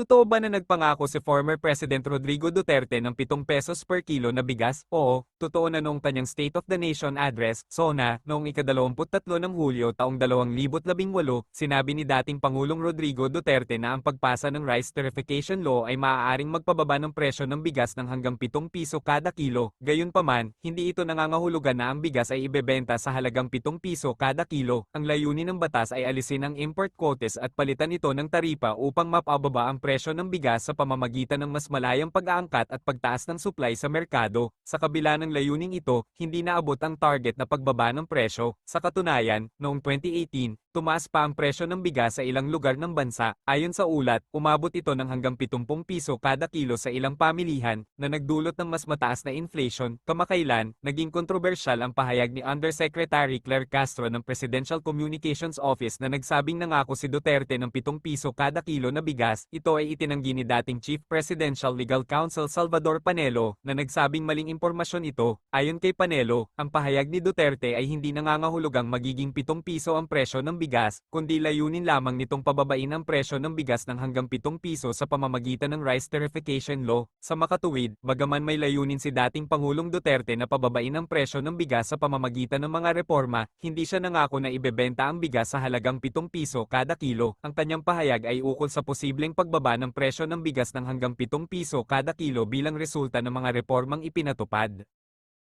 Totoo ba na nagpangako si former President Rodrigo Duterte ng 7 pesos per kilo na bigas? Oo, totoo na noong kanyang State of the Nation address, SONA, noong ika-23 ng Hulyo taong 2018, sinabi ni dating Pangulong Rodrigo Duterte na ang pagpasa ng Rice Tarification Law ay maaaring magpababa ng presyo ng bigas ng hanggang 7 piso kada kilo. Gayunpaman, hindi ito nangangahulugan na ang bigas ay ibebenta sa halagang 7 piso kada kilo. Ang layunin ng batas ay alisin ang import quotas at palitan ito ng taripa upang mapababa ang presyo ng bigas sa pamamagitan ng mas malayang pag-aangkat at pagtaas ng supply sa merkado. Sa kabila ng layuning ito, hindi naabot ang target na pagbaba ng presyo. Sa katunayan, noong 2018, tumaas pa ang presyo ng bigas sa ilang lugar ng bansa. Ayon sa ulat, umabot ito ng hanggang 70 piso kada kilo sa ilang pamilihan na nagdulot ng mas mataas na inflation. Kamakailan, naging kontrobersyal ang pahayag ni Undersecretary Claire Castro ng Presidential Communications Office na nagsabing nangako si Duterte ng 7 piso kada kilo na bigas. Ito ay itinanggi ni dating Chief Presidential Legal Counsel Salvador Panelo na nagsabing maling impormasyon ito. Ayon kay Panelo, ang pahayag ni Duterte ay hindi nangangahulugang magiging 7 piso ang presyo ng bigas, kundi layunin lamang nitong pababain ang presyo ng bigas ng hanggang 7 piso sa pamamagitan ng Rice Tarification Law. Sa makatuwid, bagaman may layunin si dating Pangulong Duterte na pababain ang presyo ng bigas sa pamamagitan ng mga reforma, hindi siya nangako na ibebenta ang bigas sa halagang 7 piso kada kilo. Ang kanyang pahayag ay ukol sa posibleng pagbaba ng presyo ng bigas ng hanggang 7 piso kada kilo bilang resulta ng mga reformang ipinatupad.